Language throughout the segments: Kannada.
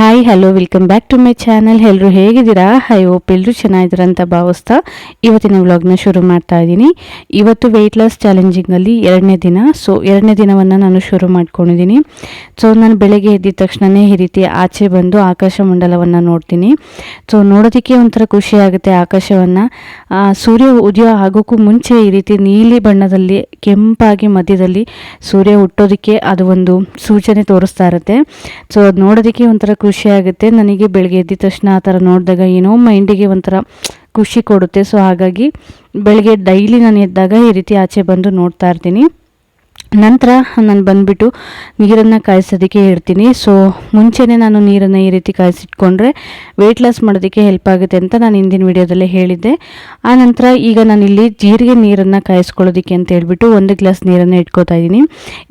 Hi hello welcome back to my channel ಎಲ್ಲರೂ ಹೇಗಿದ್ದೀರಾ? ಹೈ ಓಪ್ ಎಲ್ಲರೂ ಚೆನ್ನಾಗಿದ್ದೀರಾ ಅಂತ ಭಾವಿಸ್ತಾ ಇವತ್ತಿನ ವ್ಲಾಗ್ನ ಶುರು ಮಾಡ್ತಾ ಇದ್ದೀನಿ. ಇವತ್ತು ವೆಯ್ಟ್ ಲಾಸ್ ಚಾಲೆಂಜಿಂಗಲ್ಲಿ ಎರಡನೇ ದಿನ. ಸೊ ಎರಡನೇ ದಿನವನ್ನು ನಾನು ಶುರು ಮಾಡ್ಕೊಂಡಿದ್ದೀನಿ. ಸೊ ನಾನು ಬೆಳಗ್ಗೆ ಎದ್ದಿದ ತಕ್ಷಣವೇ ಈ ರೀತಿ ಆಚೆ ಬಂದು ಆಕಾಶ ಮಂಡಲವನ್ನು ನೋಡ್ತೀನಿ. ಸೊ ನೋಡೋದಕ್ಕೆ ಒಂಥರ ಖುಷಿ ಆಗುತ್ತೆ ಆಕಾಶವನ್ನು. ಸೂರ್ಯ ಉದಯ ಆಗೋಕ್ಕೂ ಮುಂಚೆ ಈ ರೀತಿ ನೀಲಿ ಬಣ್ಣದಲ್ಲಿ ಕೆಂಪಾಗಿ ಮಧ್ಯದಲ್ಲಿ ಸೂರ್ಯ ಹುಟ್ಟೋದಕ್ಕೆ ಅದು ಒಂದು ಸೂಚನೆ ತೋರಿಸ್ತಾ ಇರುತ್ತೆ. ಸೊ ಅದು ನೋಡೋದಕ್ಕೆ ಒಂಥರ ಖುಷಿ ಆಗುತ್ತೆ. ನನಗೆ ಬೆಳಗ್ಗೆ ಎದ್ದ ತಕ್ಷಣ ಆ ಥರ ನೋಡಿದಾಗ ಏನೋ ಮೈಂಡಿಗೆ ಒಂಥರ ಖುಷಿ ಕೊಡುತ್ತೆ. ಸೊ ಹಾಗಾಗಿ ಬೆಳಗ್ಗೆ ಡೈಲಿ ನಾನು ಎದ್ದಾಗ ಈ ರೀತಿ ಆಚೆ ಬಂದು ನೋಡ್ತಾ ಇರ್ತೀನಿ. ನಂತರ ನಾನು ಬಂದುಬಿಟ್ಟು ನೀರನ್ನು ಕಾಯಿಸೋದಕ್ಕೆ ಇಡ್ತೀನಿ ಸೊ ಮುಂಚೆನೇ ನಾನು ನೀರನ್ನು ಈ ರೀತಿ ಕಾಯಿಸಿಟ್ಕೊಂಡ್ರೆ ವೆಯ್ಟ್ ಲಾಸ್ ಮಾಡೋದಕ್ಕೆ ಹೆಲ್ಪ್ ಆಗುತ್ತೆ ಅಂತ ನಾನು ಹಿಂದಿನ ವಿಡಿಯೋದಲ್ಲಿ ಹೇಳಿದ್ದೆ. ಆ ನಂತರ ಈಗ ನಾನು ಇಲ್ಲಿ ಜೀರಿಗೆ ನೀರನ್ನು ಕಾಯಿಸ್ಕೊಳ್ಳೋದಕ್ಕೆ ಅಂತ ಹೇಳ್ಬಿಟ್ಟು ಒಂದು ಗ್ಲಾಸ್ ನೀರನ್ನು ಇಟ್ಕೋತಾ ಇದ್ದೀನಿ.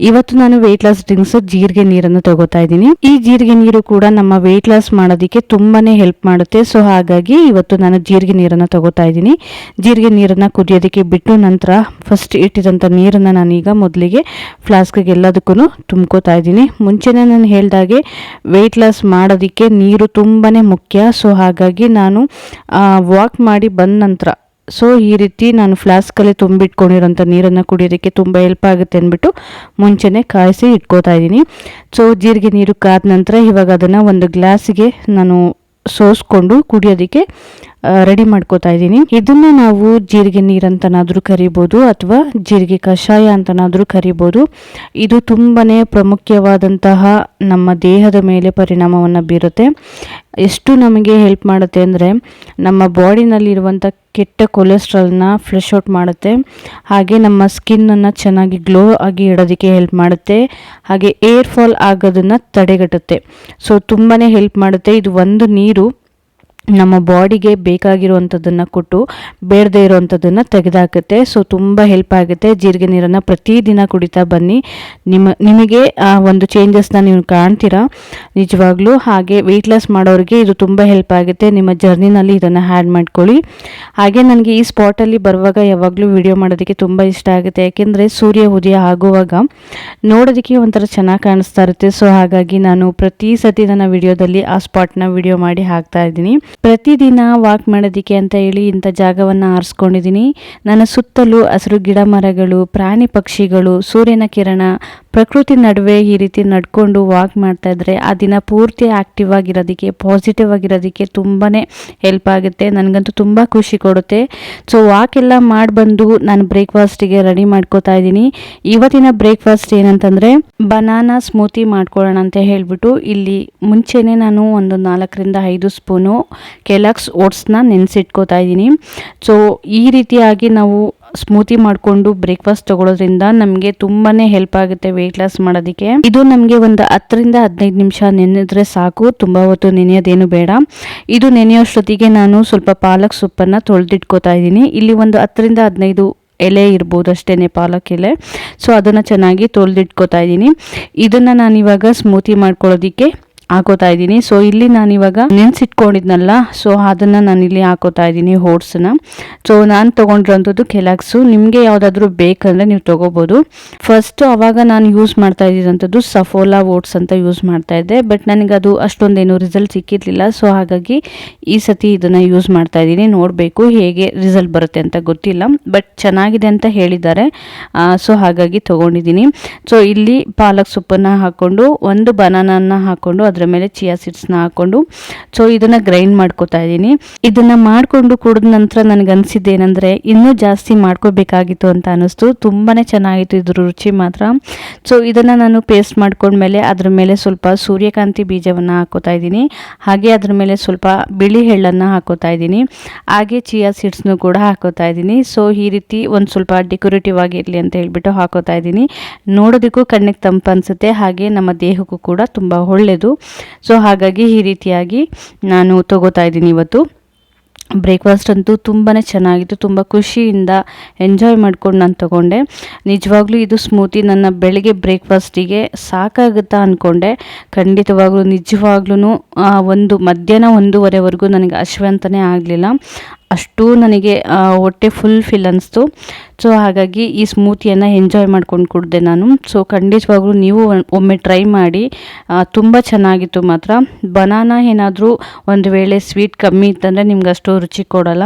ಇವತ್ತು ನಾನು ವೆಯ್ಟ್ ಲಾಸ್ ಡ್ರಿಂಕ್ಸ್ ಜೀರಿಗೆ ನೀರನ್ನು ತಗೋತಾ ಇದ್ದೀನಿ. ಈ ಜೀರಿಗೆ ನೀರು ಕೂಡ ನಮ್ಮ ವೆಯ್ಟ್ ಲಾಸ್ ಮಾಡೋದಕ್ಕೆ ತುಂಬಾ ಹೆಲ್ಪ್ ಮಾಡುತ್ತೆ. ಸೊ ಹಾಗಾಗಿ ಇವತ್ತು ನಾನು ಜೀರಿಗೆ ನೀರನ್ನು ತಗೋತಾ ಇದ್ದೀನಿ. ಜೀರಿಗೆ ನೀರನ್ನು ಕುದಿಯೋದಕ್ಕೆ ಬಿಟ್ಟು ನಂತರ ಫಸ್ಟ್ ಇಟ್ಟಿದಂಥ ನೀರನ್ನು ನಾನೀಗ ಮೊದಲಿಗೆ ಫ್ಲಾಸ್ಕಿಗೆ ಎಲ್ಲದಕ್ಕೂ ತುಂಬ್ಕೋತಾ ಇದ್ದೀನಿ. ಮುಂಚೆನೇ ನಾನು ಹೇಳ್ದಾಗೆ ವೆಯ್ಟ್ ಲಾಸ್ ಮಾಡೋದಕ್ಕೆ ನೀರು ತುಂಬಾ ಮುಖ್ಯ. ಸೊ ಹಾಗಾಗಿ ನಾನು ವಾಕ್ ಮಾಡಿ ಬಂದ ನಂತರ ಸೊ ಈ ರೀತಿ ನಾನು ಫ್ಲಾಸ್ಕಲ್ಲಿ ತುಂಬಿಟ್ಕೊಂಡಿರೋಂಥ ನೀರನ್ನು ಕುಡಿಯೋದಕ್ಕೆ ತುಂಬ ಹೆಲ್ಪ್ ಆಗುತ್ತೆ ಅಂದ್ಬಿಟ್ಟು ಮುಂಚೆನೇ ಕಾಯಿಸಿ ಇಟ್ಕೋತಾ ಇದ್ದೀನಿ. ಸೊ ಜೀರಿಗೆ ನೀರು ಕಾದ ನಂತರ ಇವಾಗ ಅದನ್ನು ಒಂದು ಗ್ಲಾಸಿಗೆ ನಾನು ಸೋಸ್ಕೊಂಡು ಕುಡಿಯೋದಕ್ಕೆ ರೆಡಿ ಮಾಡ್ಕೋತಾ ಇದ್ದೀನಿ. ಇದನ್ನ ನಾವು ಜೀರಿಗೆ ನೀರಂತನಾದರೂ ಕರಿಬೋದು ಅಥವಾ ಜೀರಿಗೆ ಕಷಾಯ ಅಂತನಾದರೂ ಕರಿಬೋದು. ಇದು ತುಂಬಾನೇ ಪ್ರಾಮುಖ್ಯವಾದಂತಹ ನಮ್ಮ ದೇಹದ ಮೇಲೆ ಪರಿಣಾಮವನ್ನು ಬೀರುತ್ತೆ. ಎಷ್ಟು ನಮಗೆ ಹೆಲ್ಪ್ ಮಾಡುತ್ತೆ ಅಂದರೆ ನಮ್ಮ ಬಾಡಿನಲ್ಲಿರುವಂಥ ಕೆಟ್ಟ ಕೊಲೆಸ್ಟ್ರಾಲ್ನ ಫ್ಲಶ್ ಔಟ್ ಮಾಡುತ್ತೆ. ಹಾಗೆ ನಮ್ಮ ಸ್ಕಿನ್ನನ್ನು ಚೆನ್ನಾಗಿ ಗ್ಲೋ ಆಗಿ ಇಡೋದಕ್ಕೆ ಹೆಲ್ಪ್ ಮಾಡುತ್ತೆ. ಹಾಗೆ ಏರ್ ಫಾಲ್ ಆಗೋದನ್ನು ತಡೆಗಟ್ಟುತ್ತೆ. ಸೊ ತುಂಬಾ ಹೆಲ್ಪ್ ಮಾಡುತ್ತೆ. ಇದು ಒಂದು ನೀರು. ನಮ್ಮ ಬಾಡಿಗೆ ಬೇಕಾಗಿರುವಂಥದ್ದನ್ನು ಕೊಟ್ಟು ಬೇಡದೇ ಇರುವಂಥದ್ದನ್ನು ತೆಗೆದಾಕುತ್ತೆ. ಸೊ ತುಂಬ ಹೆಲ್ಪ್ ಆಗುತ್ತೆ. ಜೀರಿಗೆ ನೀರನ್ನು ಪ್ರತಿದಿನ ಕುಡಿತಾ ಬನ್ನಿ. ನಿಮ್ಮ ನಿಮಗೆ, ಆ, ಒಂದು ಚೇಂಜಸ್ನ ನೀವು ಕಾಣ್ತೀರಾ? ನಿಜವಾಗ್ಲೂ ಹಾಗೆ ವೆಯ್ಟ್ ಲಾಸ್ ಮಾಡೋರಿಗೆ ಇದು ತುಂಬ ಹೆಲ್ಪ್ ಆಗುತ್ತೆ. ನಿಮ್ಮ ಜರ್ನಿನಲ್ಲಿ ಇದನ್ನು ಹ್ಯಾಡ್ ಮಾಡ್ಕೊಳ್ಳಿ. ಹಾಗೆ ನನಗೆ ಈ ಸ್ಪಾಟಲ್ಲಿ ಬರುವಾಗ ಯಾವಾಗಲೂ ವಿಡಿಯೋ ಮಾಡೋದಕ್ಕೆ ತುಂಬ ಇಷ್ಟ ಆಗುತ್ತೆ. ಯಾಕೆಂದರೆ ಸೂರ್ಯ ಉದಯ ಆಗುವಾಗ ನೋಡೋದಕ್ಕೆ ಒಂಥರ ಚೆನ್ನಾಗಿ ಕಾಣಿಸ್ತಾ ಇರುತ್ತೆ. ಸೊ ಹಾಗಾಗಿ ನಾನು ಪ್ರತಿ ಸತಿ ನನ್ನ ವಿಡಿಯೋದಲ್ಲಿ ಆ ಸ್ಪಾಟ್ನ ವಿಡಿಯೋ ಮಾಡಿ ಹಾಕ್ತಾ ಇದ್ದೀನಿ. ಪ್ರತಿದಿನ ವಾಕ್ ಮಾಡೋದಕ್ಕೆ ಅಂತ ಹೇಳಿ ಇಂಥ ಜಾಗವನ್ನು ಆರಿಸ್ಕೊಂಡಿದ್ದೀನಿ. ನನ್ನ ಸುತ್ತಲೂ ಹಸಿರು ಗಿಡ ಮರಗಳು ಪ್ರಾಣಿ ಪಕ್ಷಿಗಳು, ಸೂರ್ಯನ ಕಿರಣ, ಪ್ರಕೃತಿ ನಡುವೆ ಈ ರೀತಿ ನಡ್ಕೊಂಡು ವಾಕ್ ಮಾಡ್ತಾ ಇದ್ರೆ ಆ ದಿನ ಪೂರ್ತಿ ಆ್ಯಕ್ಟಿವ್ ಆಗಿರೋದಕ್ಕೆ ಪಾಸಿಟಿವ್ ಆಗಿರೋದಕ್ಕೆ ತುಂಬಾ ಹೆಲ್ಪ್ ಆಗುತ್ತೆ. ನನಗಂತೂ ತುಂಬ ಖುಷಿ ಕೊಡುತ್ತೆ. ಸೊ ವಾಕ್ ಎಲ್ಲ ಮಾಡಿ ಬಂದು ನಾನು ಬ್ರೇಕ್ಫಾಸ್ಟಿಗೆ ರೆಡಿ ಮಾಡ್ಕೋತಾ ಇದ್ದೀನಿ. ಇವತ್ತಿನ ಬ್ರೇಕ್ಫಾಸ್ಟ್ ಏನಂತಂದರೆ ಬನಾನಾ ಸ್ಮೂತಿ ಮಾಡ್ಕೊಳ್ಳೋಣ ಅಂತ ಹೇಳಿಬಿಟ್ಟು ಇಲ್ಲಿ ಮುಂಚೆನೇ ನಾನು ಒಂದು ನಾಲ್ಕರಿಂದ ಐದು ಸ್ಪೂನು ಕೆಲಾಕ್ಸ್ ಓಟ್ಸ್ನ ನೆನೆಸಿಟ್ಕೋತಾ ಇದ್ದೀನಿ. ಸೊ ಈ ರೀತಿಯಾಗಿ ನಾವು ಸ್ಮೂತಿ ಮಾಡಿಕೊಂಡು ಬ್ರೇಕ್ಫಾಸ್ಟ್ ತಗೊಳ್ಳೋದ್ರಿಂದ ನಮಗೆ ತುಂಬಾ ಹೆಲ್ಪ್ ಆಗುತ್ತೆ ವೆಯ್ಟ್ ಲಾಸ್ ಮಾಡೋದಕ್ಕೆ. ಇದು ನಮಗೆ ಒಂದು ಹತ್ತರಿಂದ ಹದಿನೈದು ನಿಮಿಷ ನೆನೆದ್ರೆ ಸಾಕು. ತುಂಬ ಹೊತ್ತು ನೆನೆಯೋದೇನು ಬೇಡ. ಇದು ನೆನೆಯೋಷ್ಟೊತ್ತಿಗೆ ನಾನು ಸ್ವಲ್ಪ ಪಾಲಕ್ ಸೊಪ್ಪನ್ನು ತೊಳೆದಿಟ್ಕೋತಾ ಇದ್ದೀನಿ. ಇಲ್ಲಿ ಒಂದು ಹತ್ತರಿಂದ ಹದಿನೈದು ಎಲೆ ಇರ್ಬೋದು ಅಷ್ಟೇ ಪಾಲಕ್ ಎಲೆ. ಸೊ ಅದನ್ನು ಚೆನ್ನಾಗಿ ತೊಳೆದಿಟ್ಕೋತಾ ಇದ್ದೀನಿ. ಇದನ್ನು ನಾನಿವಾಗ ಸ್ಮೂತಿ ಮಾಡ್ಕೊಳ್ಳೋದಕ್ಕೆ ಹಾಕೋತಾ ಇದ್ದೀನಿ. ಸೊ ಇಲ್ಲಿ ನಾನು ಇವಾಗ ನೆನ್ಸಿಟ್ಕೊಂಡಿದ್ನಲ್ಲ ಸೊ ಅದನ್ನು ನಾನು ಇಲ್ಲಿ ಹಾಕೋತಾ ಇದ್ದೀನಿ ಓಟ್ಸನ್ನ ಸೊ ನಾನು ತೊಗೊಂಡಿರೋಂಥದ್ದು ಕೆಲಾಕ್ಸು ನಿಮಗೆ ಯಾವುದಾದ್ರೂ ಬೇಕಂದರೆ ನೀವು ತೊಗೋಬೋದು. ಫಸ್ಟ್ ಅವಾಗ ನಾನು ಯೂಸ್ ಮಾಡ್ತಾ ಇದ್ದಿರೋಂಥದ್ದು ಸಫೋಲಾ ಓಟ್ಸ್ ಅಂತ ಯೂಸ್ ಮಾಡ್ತಾ ಇದ್ದೆ. ಬಟ್ ನನಗೆ ಅದು ಅಷ್ಟೊಂದೇನು ರಿಸಲ್ಟ್ ಸಿಕ್ಕಿರಲಿಲ್ಲ. ಸೊ ಹಾಗಾಗಿ ಈ ಸತಿ ಇದನ್ನು ಯೂಸ್ ಮಾಡ್ತಾ ಇದ್ದೀನಿ. ನೋಡಬೇಕು ಹೇಗೆ ರಿಸಲ್ಟ್ ಬರುತ್ತೆ ಅಂತ ಗೊತ್ತಿಲ್ಲ. ಬಟ್ ಚೆನ್ನಾಗಿದೆ ಅಂತ ಹೇಳಿದ್ದಾರೆ. ಸೊ ಹಾಗಾಗಿ ತೊಗೊಂಡಿದ್ದೀನಿ. ಸೊ ಇಲ್ಲಿ ಪಾಲಕ್ ಸೊಪ್ಪನ್ನು ಹಾಕ್ಕೊಂಡು, ಒಂದು ಬನಾನನ್ನು ಅದರ ಮೇಲೆ ಚಿಯಾ ಸೀಡ್ಸ್ನ ಹಾಕ್ಕೊಂಡು ಸೊ ಇದನ್ನು ಗ್ರೈಂಡ್ ಮಾಡ್ಕೋತಾ ಇದ್ದೀನಿ. ಇದನ್ನು ಮಾಡಿಕೊಂಡು ಕುಡಿದ ನಂತರ ನನಗೆ ಏನಂದರೆ ಇನ್ನೂ ಜಾಸ್ತಿ ಮಾಡ್ಕೋಬೇಕಾಗಿತ್ತು ಅಂತ ಅನ್ನಿಸ್ತು. ತುಂಬಾ ಚೆನ್ನಾಗಿತ್ತು ಇದ್ರ ರುಚಿ ಮಾತ್ರ. ಸೊ ಇದನ್ನು ನಾನು ಪೇಸ್ಟ್ ಮಾಡ್ಕೊಂಡ್ಮೇಲೆ ಅದ್ರ ಮೇಲೆ ಸ್ವಲ್ಪ ಸೂರ್ಯಕಾಂತಿ ಬೀಜವನ್ನು ಹಾಕೋತಾ ಇದ್ದೀನಿ. ಹಾಗೆ ಅದ್ರ ಮೇಲೆ ಸ್ವಲ್ಪ ಬಿಳಿ ಎಳ್ಳನ್ನು ಹಾಕೋತಾ ಇದ್ದೀನಿ. ಹಾಗೆ ಚಿಯಾ ಸೀಡ್ಸ್ನು ಕೂಡ ಹಾಕೋತಾ ಇದ್ದೀನಿ. ಸೊ ಈ ರೀತಿ ಒಂದು ಸ್ವಲ್ಪ ಡೆಕೋರೇಟಿವ್ ಆಗಿರಲಿ ಅಂತ ಹೇಳ್ಬಿಟ್ಟು ಹಾಕೋತಾ ಇದ್ದೀನಿ. ನೋಡೋದಕ್ಕೂ ಕಣ್ಣಿಗೆ ತಂಪು ಅನಿಸುತ್ತೆ. ಹಾಗೆ ನಮ್ಮ ದೇಹಕ್ಕೂ ಕೂಡ ತುಂಬ ಒಳ್ಳೆಯದು ಸೊ ಹಾಗಾಗಿ ಈ ರೀತಿಯಾಗಿ ನಾನು ತಗೋತಾ ಇದ್ದೀನಿ ಇವತ್ತು. ಬ್ರೇಕ್ಫಾಸ್ಟ್ ಅಂತೂ ತುಂಬಾ ಚೆನ್ನಾಗಿತ್ತು, ತುಂಬ ಖುಷಿಯಿಂದ ಎಂಜಾಯ್ ಮಾಡ್ಕೊಂಡು ನಾನು ತೊಗೊಂಡೆ. ನಿಜವಾಗ್ಲೂ ಇದು ಸ್ಮೂತಿ ನನ್ನ ಬೆಳಗ್ಗೆ ಬ್ರೇಕ್ಫಾಸ್ಟಿಗೆ ಸಾಕಾಗುತ್ತಾ ಅಂದ್ಕೊಂಡೆ ಖಂಡಿತವಾಗ್ಲೂ ನಿಜವಾಗ್ಲೂ ಒಂದು ಮಧ್ಯಾಹ್ನ ಒಂದೂವರೆವರೆಗೂ ನನಗೆ ಅಶ್ವಂತನೇ ಆಗಲಿಲ್ಲ. ಅಷ್ಟು ನನಗೆ ಹೊಟ್ಟೆ ಫುಲ್ ಫಿಲ್ ಅನಿಸ್ತು. ಸೊ ಹಾಗಾಗಿ ಈ ಸ್ಮೂತಿಯನ್ನು ಎಂಜಾಯ್ ಮಾಡ್ಕೊಂಡು ಕುಡಿದೆ ನಾನು. ಸೊ ಖಂಡಿತವಾಗ್ಲೂ ನೀವು ಒಮ್ಮೆ ಟ್ರೈ ಮಾಡಿ ತುಂಬ ಚೆನ್ನಾಗಿತ್ತು ಮಾತ್ರ. ಬನಾನಾ ಏನಾದರೂ ಒಂದು ವೇಳೆ ಸ್ವೀಟ್ ಕಮ್ಮಿ ಇತ್ತಂದರೆ ನಿಮ್ಗೆ ಅಷ್ಟು ರುಚಿ ಕೊಡಲ್ಲ.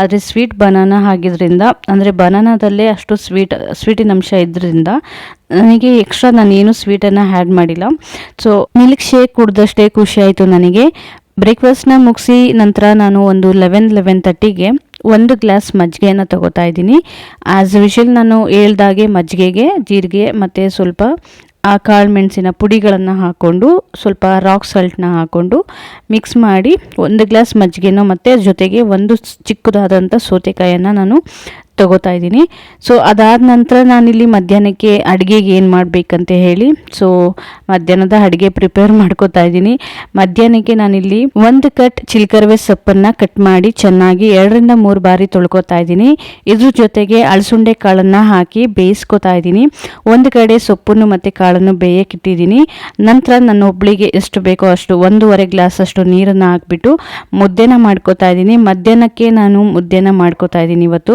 ಆದರೆ ಸ್ವೀಟ್ ಬನಾನಾ ಆಗಿದ್ರಿಂದ, ಅಂದರೆ ಬನಾನಾದಲ್ಲೇ ಅಷ್ಟು ಸ್ವೀಟ್ ಸ್ವೀಟಿನ ಅಂಶ ಇದ್ರಿಂದ, ನನಗೆ ಎಕ್ಸ್ಟ್ರಾ ನಾನೇನು ಸ್ವೀಟನ್ನು ಆ್ಯಡ್ ಮಾಡಿಲ್ಲ. ಸೊ ಮಿಲ್ಕ್ ಶೇಕ್ ಕುಡ್ದಷ್ಟೇ ಖುಷಿ ಆಯಿತು ನನಗೆ. ಬ್ರೇಕ್ಫಾಸ್ಟ್ನ ಮುಗಿಸಿ ನಂತರ ನಾನು ಒಂದು ಲೆವೆನ್ ಲೆವೆನ್ ತರ್ಟಿಗೆ ಒಂದು ಗ್ಲಾಸ್ ಮಜ್ಜಿಗೆಯನ್ನು ತಗೋತಾ ಇದ್ದೀನಿ. ಆ್ಯಸ್ ಯೂಶಲ್ ನಾನು ಹೇಳ್ದಾಗೆ ಮಜ್ಜಿಗೆಗೆ ಜೀರಿಗೆ ಮತ್ತು ಸ್ವಲ್ಪ ಆ ಕಾಳು ಮೆಣಸಿನ ಪುಡಿಗಳನ್ನು ಹಾಕ್ಕೊಂಡು, ಸ್ವಲ್ಪ ರಾಕ್ ಸಾಲ್ಟ್ನ ಹಾಕ್ಕೊಂಡು ಮಿಕ್ಸ್ ಮಾಡಿ ಒಂದು ಗ್ಲಾಸ್ ಮಜ್ಜಿಗೆನೋ ಮತ್ತು ಜೊತೆಗೆ ಒಂದು ಚಿಕ್ಕದಾದಂಥ ಸೌತೆಕಾಯನ್ನು ನಾನು ತಗೋತಾ ಇದ್ದೀನಿ. ಸೊ ಅದಾದ ನಂತರ ನಾನಿಲ್ಲಿ ಮಧ್ಯಾಹ್ನಕ್ಕೆ ಅಡುಗೆಗೆ ಏನು ಮಾಡಬೇಕಂತ ಹೇಳಿ ಸೊ ಮಧ್ಯಾಹ್ನದ ಅಡುಗೆ ಪ್ರಿಪೇರ್ ಮಾಡ್ಕೋತಾ ಇದ್ದೀನಿ. ಮಧ್ಯಾಹ್ನಕ್ಕೆ ನಾನಿಲ್ಲಿ ಒಂದು ಕಟ್ ಚಿಲ್ಕರವೆ ಸೊಪ್ಪನ್ನು ಕಟ್ ಮಾಡಿ ಚೆನ್ನಾಗಿ ಎರಡರಿಂದ ಮೂರು ಬಾರಿ ತೊಳ್ಕೊತಾ ಇದ್ದೀನಿ. ಇದ್ರ ಜೊತೆಗೆ ಅಳಸುಂಡೆ ಕಾಳನ್ನು ಹಾಕಿ ಬೇಯಿಸ್ಕೊತಾ ಇದ್ದೀನಿ. ಒಂದು ಕಡೆ ಸೊಪ್ಪನ್ನು ಮತ್ತು ಕಾಳನ್ನು ಬೇಯಕ್ಕಿಟ್ಟಿದ್ದೀನಿ ನಂತರ ನನ್ನ ಒಬ್ಳಿಗೆ ಎಷ್ಟು ಬೇಕೋ ಅಷ್ಟು, ಒಂದೂವರೆ ಗ್ಲಾಸ್ ಅಷ್ಟು ನೀರನ್ನು ಹಾಕ್ಬಿಟ್ಟು ಮುದ್ದೆನ ಮಾಡ್ಕೋತಾ ಇದ್ದೀನಿ. ಮಧ್ಯಾಹ್ನಕ್ಕೆ ನಾನು ಮುದ್ದೆನ ಮಾಡ್ಕೋತಾ ಇದ್ದೀನಿ ಇವತ್ತು.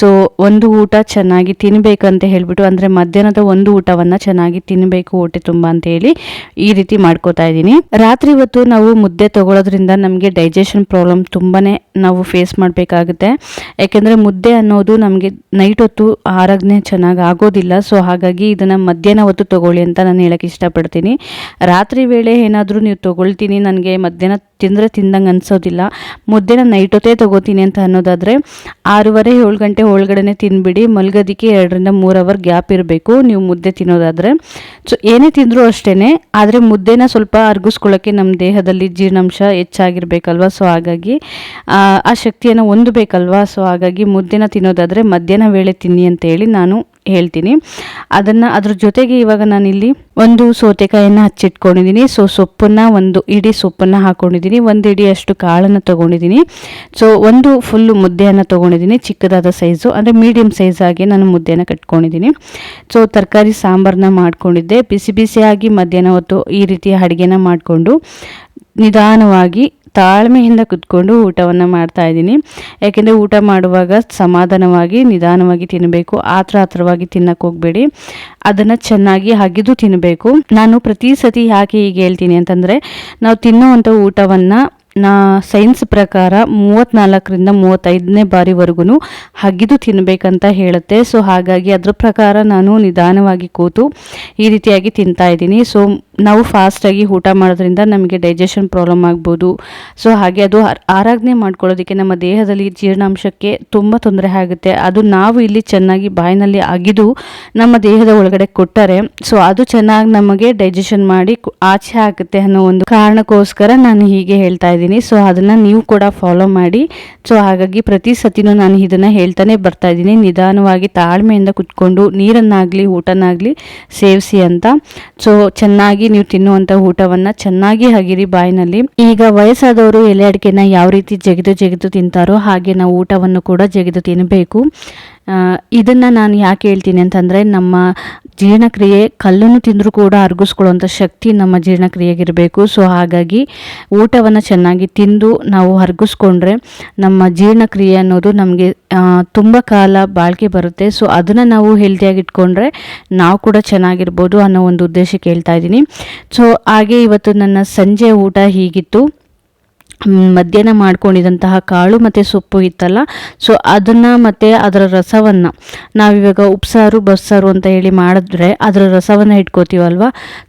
ಸೊ ಒಂದು ಊಟ ಚೆನ್ನಾಗಿ ತಿನ್ನಬೇಕಂತ ಹೇಳಿಬಿಟ್ಟು, ಅಂದರೆ ಮಧ್ಯಾಹ್ನದ ಒಂದು ಊಟವನ್ನು ಚೆನ್ನಾಗಿ ತಿನ್ನಬೇಕು ಹೊಟ್ಟೆ ತುಂಬ ಅಂತ ಹೇಳಿ ಈ ರೀತಿ ಮಾಡ್ಕೋತಾ ಇದ್ದೀನಿ. ರಾತ್ರಿ ಹೊತ್ತು ನಾವು ಮುದ್ದೆ ತಗೊಳ್ಳೋದ್ರಿಂದ ನಮಗೆ ಡೈಜೆಷನ್ ಪ್ರಾಬ್ಲಮ್ ತುಂಬಾ ನಾವು ಫೇಸ್ ಮಾಡಬೇಕಾಗುತ್ತೆ. ಯಾಕೆಂದರೆ ಮುದ್ದೆ ಅನ್ನೋದು ನಮಗೆ ನೈಟ್ ಹೊತ್ತು ಆರೋಗ್ಯ ಚೆನ್ನಾಗಿ ಆಗೋದಿಲ್ಲ. ಸೊ ಹಾಗಾಗಿ ಇದನ್ನು ಮಧ್ಯಾಹ್ನ ಹೊತ್ತು ತಗೊಳ್ಳಿ ಅಂತ ನಾನು ಹೇಳಕ್ಕೆ ಇಷ್ಟಪಡ್ತೀನಿ. ರಾತ್ರಿ ವೇಳೆ ಏನಾದರೂ ನೀವು ತೊಗೊಳ್ತೀನಿ, ನನಗೆ ಮಧ್ಯಾಹ್ನ ತಿಂದರೆ ತಿಂದಂಗೆ ಅನಿಸೋದಿಲ್ಲ. ಮುದ್ದೆನ ನೈಟ್ ಹೊತ್ತೇ ತಗೋತೀನಿ ಅಂತ ಅನ್ನೋದಾದರೆ ಆರೂವರೆ ಏಳು ಗಂಟೆ ಒಳಗಡೆ ತಿನ್ಬಿಡಿ, ಮಲ್ಗೋದಕ್ಕೆ ಎರಡರಿಂದ ಮೂರು ಅವರ್ ಗ್ಯಾಪ್ ಇರಬೇಕು, ನೀವು ಮುದ್ದೆ ತಿನ್ನೋದಾದರೆ. ಸೊ ಏನೇ ತಿಂದರೂ ಅಷ್ಟೇ ಆದರೆ ಮುದ್ದೆನ ಸ್ವಲ್ಪ ಅರ್ಗಿಸ್ಕೊಳ್ಳೋಕ್ಕೆ ನಮ್ಮ ದೇಹದಲ್ಲಿ ಜೀರ್ಣಾಂಶ ಹೆಚ್ಚಾಗಿರ್ಬೇಕಲ್ವ? ಸೊ ಹಾಗಾಗಿ, ಆ ಶಕ್ತಿಯನ್ನು ಹೊಂದಬೇಕಲ್ವ? ಸೊ ಹಾಗಾಗಿ ಮುದ್ದೆನ ತಿನ್ನೋದಾದರೆ ಮಧ್ಯಾಹ್ನ ವೇಳೆ ತಿನ್ನಿ ಅಂತ ಹೇಳಿ ನಾನು ಹೇಳ್ತೀನಿ. ಅದನ್ನು ಅದ್ರ ಜೊತೆಗೆ ಇವಾಗ ನಾನಿಲ್ಲಿ ಒಂದು ಸೌತೆಕಾಯನ್ನು ಹಚ್ಚಿಟ್ಕೊಂಡಿದ್ದೀನಿ ಸೊ ಸೊಪ್ಪನ್ನು ಒಂದು ಇಡೀ ಸೊಪ್ಪನ್ನು ಹಾಕ್ಕೊಂಡಿದ್ದೀನಿ ಒಂದು ಇಡೀ ಅಷ್ಟು ಕಾಳನ್ನು ತೊಗೊಂಡಿದ್ದೀನಿ ಸೊ ಒಂದು ಫುಲ್ಲು ಮುದ್ದೆಯನ್ನು ತೊಗೊಂಡಿದ್ದೀನಿ ಚಿಕ್ಕದಾದ ಸೈಜು ಅಂದರೆ ಮೀಡಿಯಮ್ ಸೈಜಾಗಿ ನಾನು ಮುದ್ದೆನ ಕಟ್ಕೊಂಡಿದ್ದೀನಿ ಸೊ ತರಕಾರಿ ಸಾಂಬಾರನ್ನ ಮಾಡ್ಕೊಂಡಿದ್ದೆ. ಬಿಸಿ ಬಿಸಿಯಾಗಿ ಮಧ್ಯಾಹ್ನ ಹೊತ್ತು ಈ ರೀತಿಯ ಅಡುಗೆನ ಮಾಡಿಕೊಂಡು ನಿಧಾನವಾಗಿ ತಾಳ್ಮೆಯಿಂದ ಕುತ್ಕೊಂಡು ಊಟವನ್ನು ಮಾಡ್ತಾ ಇದ್ದೀನಿ. ಯಾಕೆಂದರೆ ಊಟ ಮಾಡುವಾಗ ಸಮಾಧಾನವಾಗಿ, ನಿಧಾನವಾಗಿ ತಿನ್ನಬೇಕು ಆತ್ರ ಆತ್ರವಾಗಿ ತಿನ್ನಕ್ಕೆ ಹೋಗಬೇಡಿ. ಅದನ್ನು ಚೆನ್ನಾಗಿ ಅಗಿದು ತಿನ್ನಬೇಕು ನಾನು ಪ್ರತಿ ಸತಿ ಯಾಕೆ ಹೀಗೆ ಹೇಳ್ತೀನಿ ಅಂತಂದರೆ, ನಾವು ತಿನ್ನುವಂಥ ಊಟವನ್ನು ನಾ ಸೈನ್ಸ್ ಪ್ರಕಾರ ಮೂವತ್ತ್ನಾಲ್ಕರಿಂದ ಮೂವತ್ತೈದನೇ ಬಾರಿವರೆಗೂ ಹಗಿದು ತಿನ್ನಬೇಕಂತ ಹೇಳುತ್ತೆ. ಸೊ ಹಾಗಾಗಿ ಅದ್ರ ಪ್ರಕಾರ ನಾನು ನಿಧಾನವಾಗಿ ಕೂತು ಈ ರೀತಿಯಾಗಿ ತಿಂತಾ ಇದ್ದೀನಿ. ಸೊ ನಾವು ಫಾಸ್ಟಾಗಿ ಊಟ ಮಾಡೋದ್ರಿಂದ ನಮಗೆ ಡೈಜೆಷನ್ ಪ್ರಾಬ್ಲಮ್ ಆಗ್ಬೋದು. ಸೊ ಹಾಗೆ ಅದು ಆರ್- ಆರಾಧನೆ ಮಾಡ್ಕೊಳ್ಳೋದಕ್ಕೆ ನಮ್ಮ ದೇಹದಲ್ಲಿ ಜೀರ್ಣಾಂಶಕ್ಕೆ ತುಂಬ ತೊಂದರೆ ಆಗುತ್ತೆ. ಅದು ನಾವು ಇಲ್ಲಿ ಚೆನ್ನಾಗಿ ಬಾಯಿನಲ್ಲಿ ಅಗಿದು ನಮ್ಮ ದೇಹದ ಒಳಗಡೆ ಕೊಟ್ಟರೆ ಸೊ ಅದು ಚೆನ್ನಾಗಿ ನಮಗೆ ಡೈಜೆಷನ್ ಮಾಡಿ ಆಚೆ ಆಗುತ್ತೆ ಅನ್ನೋ ಒಂದು ಕಾರಣಕ್ಕೋಸ್ಕರ ನಾನು ಹೀಗೆ ಹೇಳ್ತಾ ಇದ್ದೀನಿ. ಸೊ ಅದನ್ನು ನೀವು ಕೂಡ ಫಾಲೋ ಮಾಡಿ. ಸೊ ಹಾಗಾಗಿ ಪ್ರತಿ ಸತಿನೂ ನಾನು ಇದನ್ನು ಹೇಳ್ತಾನೆ ಬರ್ತಾ ಇದ್ದೀನಿ. ನಿಧಾನವಾಗಿ ತಾಳ್ಮೆಯಿಂದ ಕುತ್ಕೊಂಡು ನೀರನ್ನಾಗಲಿ, ಊಟನಾಗಲಿ ಸೇವಿಸಿ ಅಂತ. ಸೊ ಚೆನ್ನಾಗಿ ನೀವು ತಿನ್ನುವಂಥ ಊಟವನ್ನು ಚೆನ್ನಾಗಿ ಹಗಿರಿ ಬಾಯಿನಲ್ಲಿ. ಈಗ ವಯಸ್ಸಾದವರು ಎಲೆ ಅಡಿಕೆನ ಯಾವ ರೀತಿ ಜಗಿದು ಜಗಿದು ತಿಂತಾರೋ ಹಾಗೆ ನಾವು ಊಟವನ್ನು ಕೂಡ ಜಗಿದು ತಿನ್ನಬೇಕು ಇದನ್ನ ನಾನು ಯಾಕೆ ಹೇಳ್ತೀನಿ ಅಂತಂದರೆ ನಮ್ಮ ಜೀರ್ಣಕ್ರಿಯೆ ಕಲ್ಲನ್ನು ತಿಂದರೂ ಕೂಡ ಅರ್ಗಿಸ್ಕೊಳ್ಳೋಂಥ ಶಕ್ತಿ ನಮ್ಮ ಜೀರ್ಣಕ್ರಿಯೆಗಿರಬೇಕು. ಸೊ ಹಾಗಾಗಿ ಊಟವನ್ನು ಚೆನ್ನಾಗಿ ತಿಂದು ನಾವು ಅರ್ಗಿಸ್ಕೊಂಡ್ರೆ ನಮ್ಮ ಜೀರ್ಣಕ್ರಿಯೆ ಅನ್ನೋದು ನಮಗೆ ತುಂಬ ಕಾಲ ಬಾಳಿಕೆ ಬರುತ್ತೆ. ಸೊ ಅದನ್ನು ನಾವು ಹೆಲ್ತಿಯಾಗಿ ಇಟ್ಕೊಂಡ್ರೆ ನಾವು ಕೂಡ ಚೆನ್ನಾಗಿರ್ಬೋದು ಅನ್ನೋ ಒಂದು ಉದ್ದೇಶಕ್ಕೆ ಹೇಳ್ತಾ ಇದ್ದೀನಿ. ಸೊ ಹಾಗೆ ಇವತ್ತು ನನ್ನ ಸಂಜೆ ಊಟ ಹೀಗಿತ್ತು. ಮಧ್ಯಾಹ್ನ ಮಾಡ್ಕೊಂಡಿದ್ದಂತಹ ಕಾಳು ಮತ್ತು ಸೊಪ್ಪು ಇತ್ತಲ್ಲ ಸೊ ಅದನ್ನು ಮತ್ತು ಅದರ ರಸವನ್ನು ನಾವಿವಾಗ ಉಪ್ಸಾರು, ಬಸ್ಸಾರು ಅಂತ ಹೇಳಿ ಮಾಡಿದ್ರೆ ಅದರ ರಸವನ್ನು ಇಟ್ಕೋತೀವಲ್ವ?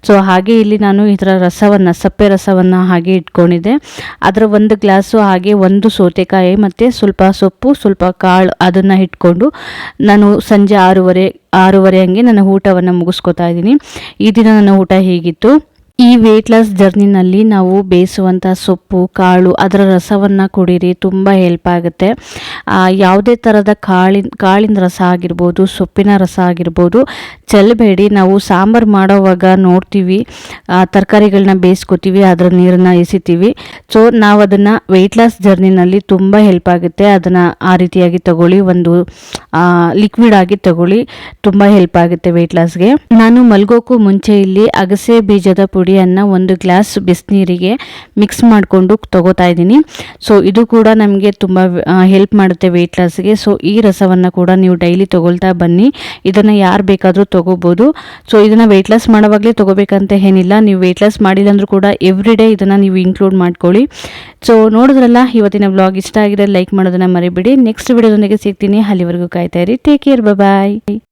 ಸೊ ಹಾಗೆ ಇಲ್ಲಿ ನಾನು ಇದರ ರಸವನ್ನು, ಸಪ್ಪೆ ರಸವನ್ನು ಹಾಗೆ ಇಟ್ಕೊಂಡಿದ್ದೆ. ಅದರ ಒಂದು ಗ್ಲಾಸು ಹಾಗೆ ಒಂದು ಸೌತೆಕಾಯಿ ಮತ್ತು ಸ್ವಲ್ಪ ಸೊಪ್ಪು, ಸ್ವಲ್ಪ ಕಾಳು ಅದನ್ನು ಇಟ್ಕೊಂಡು ನಾನು ಸಂಜೆ ಆರೂವರೆ ಆರೂವರೆ ಹಂಗೆ ನನ್ನ ಊಟವನ್ನು ಮುಗಿಸ್ಕೊತಾ ಇದ್ದೀನಿ. ಈ ದಿನ ನನ್ನ ಊಟ ಹೀಗಿತ್ತು? ಈ ವೆಯ್ಟ್ ಲಾಸ್ ಜರ್ನಿನಲ್ಲಿ ನಾವು ಬೇಯಿಸುವಂಥ ಸೊಪ್ಪು, ಕಾಳು ಅದರ ರಸವನ್ನು ಕುಡೀರಿ, ತುಂಬ ಹೆಲ್ಪ್ ಆಗುತ್ತೆ. ಯಾವುದೇ ಥರದ ಕಾಳಿನ ಕಾಳಿನ ರಸ ಆಗಿರ್ಬೋದು, ಸೊಪ್ಪಿನ ರಸ ಆಗಿರ್ಬೋದು ಚೆಲ್ಲಬೇಡಿ ನಾವು ಸಾಂಬಾರು ಮಾಡೋವಾಗ ನೋಡ್ತೀವಿ ತರಕಾರಿಗಳನ್ನ ಬೇಯಿಸ್ಕೊತೀವಿ, ಅದರ ನೀರನ್ನು ಎಸಿತೀವಿ. ಸೊ ನಾವು ಅದನ್ನು ವೆಯ್ಟ್ ಲಾಸ್ ಜರ್ನಿನಲ್ಲಿ ತುಂಬ ಹೆಲ್ಪ್ ಆಗುತ್ತೆ. ಅದನ್ನು ಆ ರೀತಿಯಾಗಿ ತಗೊಳ್ಳಿ, ಒಂದು ಲಿಕ್ವಿಡ್ ಆಗಿ ತಗೊಳ್ಳಿ, ತುಂಬ ಹೆಲ್ಪ್ ಆಗುತ್ತೆ ವೆಯ್ಟ್ ಲಾಸ್ಗೆ ನಾನು ಮಲ್ಗೋಕ್ಕೂ ಮುಂಚೆ ಇಲ್ಲಿ ಅಗಸೆ ಬೀಜದ ಪುಡಿಯನ್ನು ಒಂದು ಗ್ಲಾಸ್ ಬಿಸಿನೀರಿಗೆ ಮಿಕ್ಸ್ ಮಾಡಿಕೊಂಡು ತಗೋತಾ ಇದ್ದೀನಿ. ಸೊ ಇದು ಕೂಡ ನಮಗೆ ತುಂಬ ಹೆಲ್ಪ್ ಮಾಡುತ್ತೆ ವೆಯ್ಟ್ ಲಾಸ್ಗೆ ಸೊ ಈ ರಸವನ್ನು ಕೂಡ ನೀವು ಡೈಲಿ ತೊಗೊಳ್ತಾ ಬನ್ನಿ. ಇದನ್ನು ಯಾರು ಬೇಕಾದರೂ ತೊಗೋಬೋದು. ಸೊ ಇದನ್ನು ವೆಯ್ಟ್ ಲಾಸ್ ಮಾಡೋವಾಗಲೇ ತೊಗೋಬೇಕಂತ ಏನಿಲ್ಲ. ನೀವು ವೆಯ್ಟ್ ಲಾಸ್ ಮಾಡಿಲ್ಲ ಅಂದರೂ ಕೂಡ ಎವ್ರಿ ಡೇ ಇದನ್ನು ನೀವು ಇನ್ಕ್ಲೂಡ್ ಮಾಡ್ಕೊಳ್ಳಿ. ಸೊ ನೋಡಿದ್ರಲ್ಲ, ಇವತ್ತಿನ ಬ್ಲಾಗ್ ಇಷ್ಟ ಆಗಿರೋ ಲೈಕ್ ಮಾಡೋದನ್ನು ಮರಿಬೇಡಿ. ನೆಕ್ಸ್ಟ್ ವಿಡಿಯೋದೊಂದಿಗೆ ಸಿಗ್ತೀನಿ. ಅಲ್ಲಿವರೆಗೂ ಕಾಯ್ತಾ ಇರಿ. Take care bye